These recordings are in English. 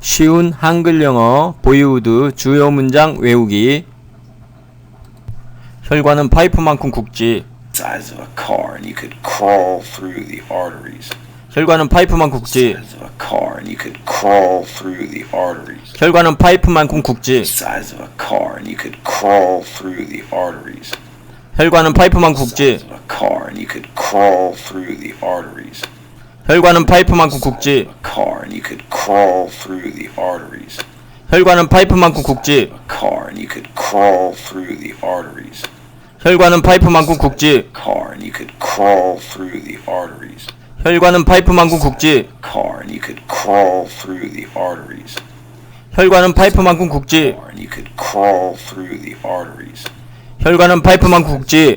쉬운 한글 영어 보이우드 주요 문장 외우기 혈관은 파이프만큼 굵지 size of a car and you could crawl through the arteries. 혈관은 파이프만큼 굵지 Size of a car and you could crawl through the arteries. 혈관은 파이프만큼 굵지 Size of a car and you could crawl through the arteries. 혈관은 파이프만큼 굵지 Size of a car and you could crawl through the arteries. 혈관은 파이프만큼 굵지. 혈관은 파이프만큼 굵지. 혈관은 파이프만큼 굵지. 혈관은 파이프만큼 굵지. 혈관은 파이프만큼 굵지. 혈관은 파이프만큼 굵지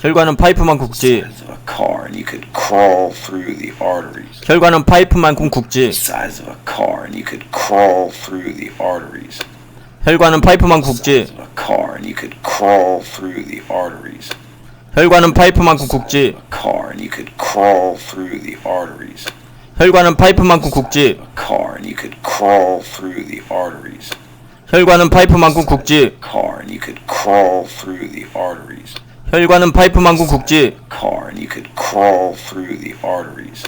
혈관은 파이프만큼 굵지 Size of a car and you could crawl through the arteries. 혈관은 파이프만큼 굵지 Size of a car and you could crawl through the arteries. 혈관은 파이프만큼 굵지 Size of a car and you could crawl through the arteries. 혈관은 파이프만큼 굵지 Car and you could crawl through the arteries. 혈관은 파이프만큼 굵지 Car and you could crawl through the arteries. 혈관은 파이프만큼 굵지 Car and you could crawl through the arteries. 혈관은 파이프만큼 굵지 Car and you could crawl through the arteries.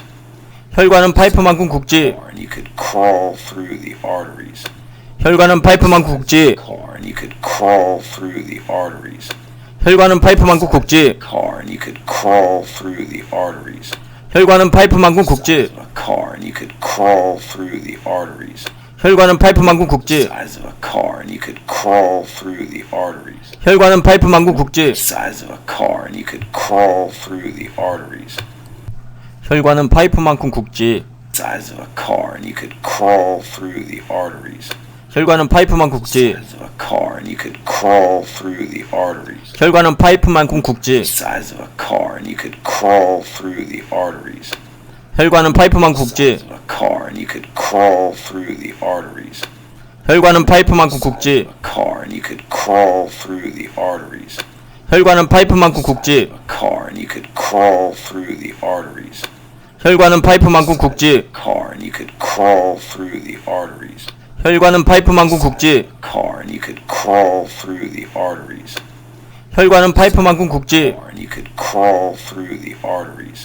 혈관은 파이프만큼 굵지 Car and you could crawl through the arteries. 혈관은 파이프만큼 굵지 Car and you could crawl through the arteries. 혈관은 파이프만큼 굵지 Car and you could crawl through the arteries. 혈관은 파이프만큼 굵지 A car and you could crawl through the arteries. 혈관은 파이프만큼 굵지 Size of a car and you could crawl through the arteries. 혈관은 파이프만큼 굵지 Size of a car and you could crawl through the arteries. 혈관은 파이프만큼 굵지 Size of a car and you could crawl through the arteries. 혈관은 파이프만큼 굵지 Size of a car and you could crawl through the arteries. 혈관은 파이프만큼 굵지 Size of a car and you could crawl through the arteries. 혈관은 파이프만큼 굵지 Size of a car and you could crawl through the arteries. 혈관은 파이프만큼 굵지 Car and you could crawl through the arteries. 혈관은 파이프만큼 굵지 Car and you could crawl through the arteries. 혈관은 파이프만큼 굵지 Car and you could crawl through the arteries. 혈관은 파이프만큼 굵지 Car and you could crawl through the arteries. 혈관은 파이프만큼 굵지 Car and you could crawl through the arteries.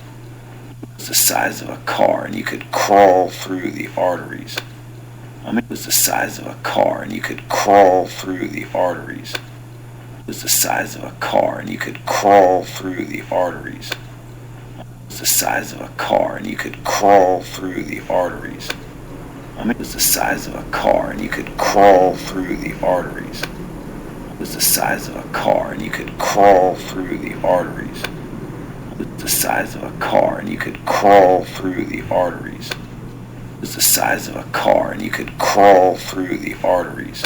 Was the size of a car and you could crawl through the arteries. I mean, it was the size of a car and you could crawl through the arteries. It Was the size of a car and you could crawl through the arteries. It was the size of a car and you could crawl through the arteries. I mean, it was the size of a car and you could crawl through the arteries. It was the size of a car and you could crawl through the arteries. The size of a car and you could crawl through the arteries. It's the size of a car and you could crawl through the arteries.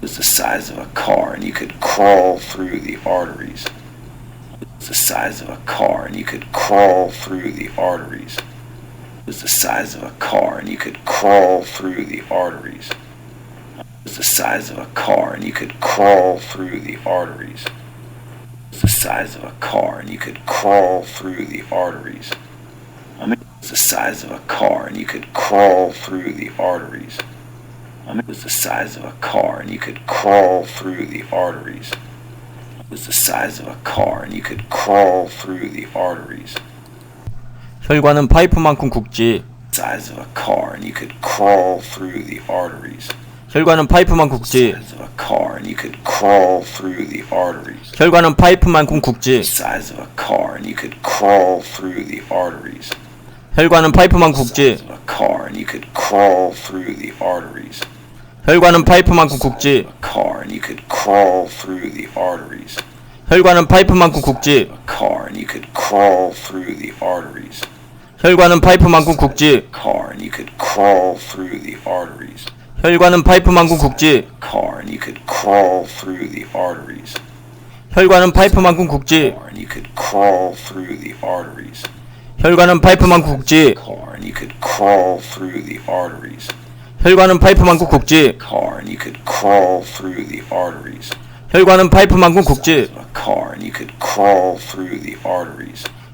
It's the size of a car and you could crawl through the arteries. It's the size of a car and you could crawl through the arteries It's the size of a car and you could crawl through the arteries. It was the size of a car and you could crawl through the arteries It was the size of a car and you could crawl through the arteries. I mean, it was the size of a car and you could crawl through the arteries. I mean, it was the size of a car and you could crawl through the arteries. It was the size of a car and you could crawl through the arteries. 혈관은 파이프만큼 굵지 size of a car and you could crawl through the arteries. 혈관은 파이프만큼 굵지. size of a car and you could crawl through the arteries. 혈관은 파이프만큼 굵지. size of a car and you could crawl through the arteries. 혈관은 파이프만큼 굵지. size of a car and you could crawl through the arteries. 혈관은 파이프만큼 굵지. a car and you could crawl through the arteries. 혈관은 파이프만큼 굵지. a car and you could crawl through the arteries. 혈관은 파이프만큼 굵지. car and you could crawl through the arteries. 혈관은 파이프만큼 굵지. car and you could crawl through the arteries. 혈관은 파이프만큼 굵지. car and you could crawl through the arteries. 혈관은 파이프만큼 굵지. car and you could crawl through the arteries. 혈관은 파이프만큼 굵지. car and you could crawl through the arteries. 혈관은 파이프만큼 굵지.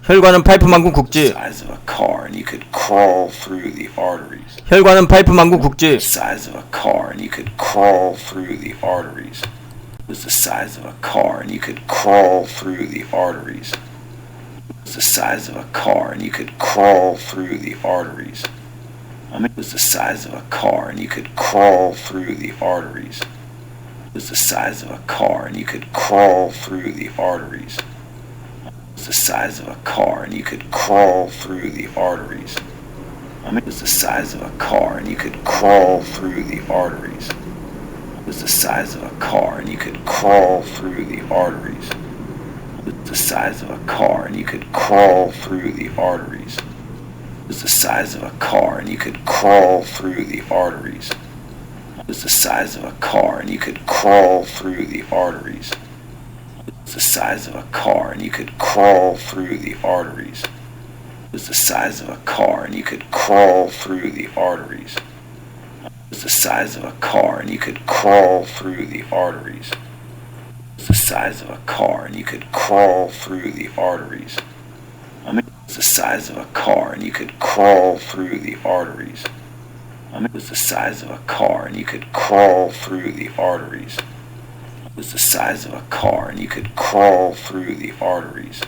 a car and you could crawl through the arteries. 혈관은 파이프만큼 굵지. size of a car and you could crawl through the arteries. 혈관은 파이프만큼 굵지. size of a car and you could crawl through the arteries. was the size of a car and you could crawl through the arteries. was the size of a car and you could crawl through the arteries. I mean, it was the size of a car and you could crawl through the arteries. It was the size of a car and you could crawl through the arteries. Was the size of a car and you could crawl through the arteries. I mean, it was the size of a car and you could crawl through the arteries. It was the size of a car and you could crawl through the arteries. It was the size of a car and you could crawl through the arteries. It was the size of a car and you could crawl through the arteries. It was the size of a car and you could crawl through the arteries. The size of a car and you could crawl through the arteries. It was the size of a car and you could crawl through the arteries. It was the size of a car and you could crawl through the arteries. It was the size of a car and you could crawl through the arteries. I mean, it was the size of a car and you could crawl through the arteries. I mean, it was the size of a car and you could crawl through the arteries. Was the size of a car and you could crawl through the arteries.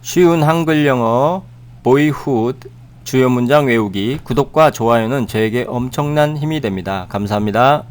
쉬운 한글 영어 보이훗 주요 문장 외우기 구독과 좋아요는 저에게 엄청난 힘이 됩니다. 감사합니다.